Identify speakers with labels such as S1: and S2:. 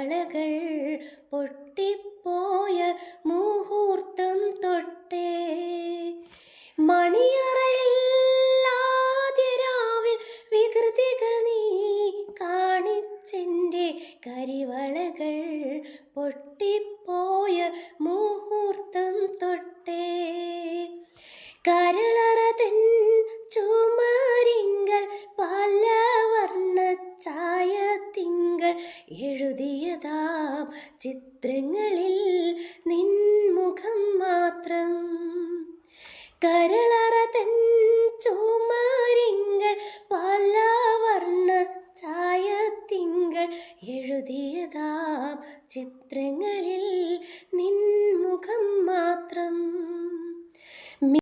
S1: വളകൾ പൊട്ടിപ്പോയ മുഹൂർത്തം തൊട്ടേ. മണിയറയിൽ വികൃതികൾ നീ കാണിച്ചെന്റെ കരിവളകൾ പൊട്ടിപ്പോയ മുഹൂർത്തം തൊട്ടേ. കരളറതൻ ചുമരിങ്കൽ പല വർണച്ചാ എഴുതിയതാം ചിത്രങ്ങളിൽ നിൻമുഖം മാത്രം. കരളറ തൻ ചുമരിങ്ങൾ പല വർണ ചായത്തിങ്കൾ എഴുതിയതാം ചിത്രങ്ങളിൽ നിൻ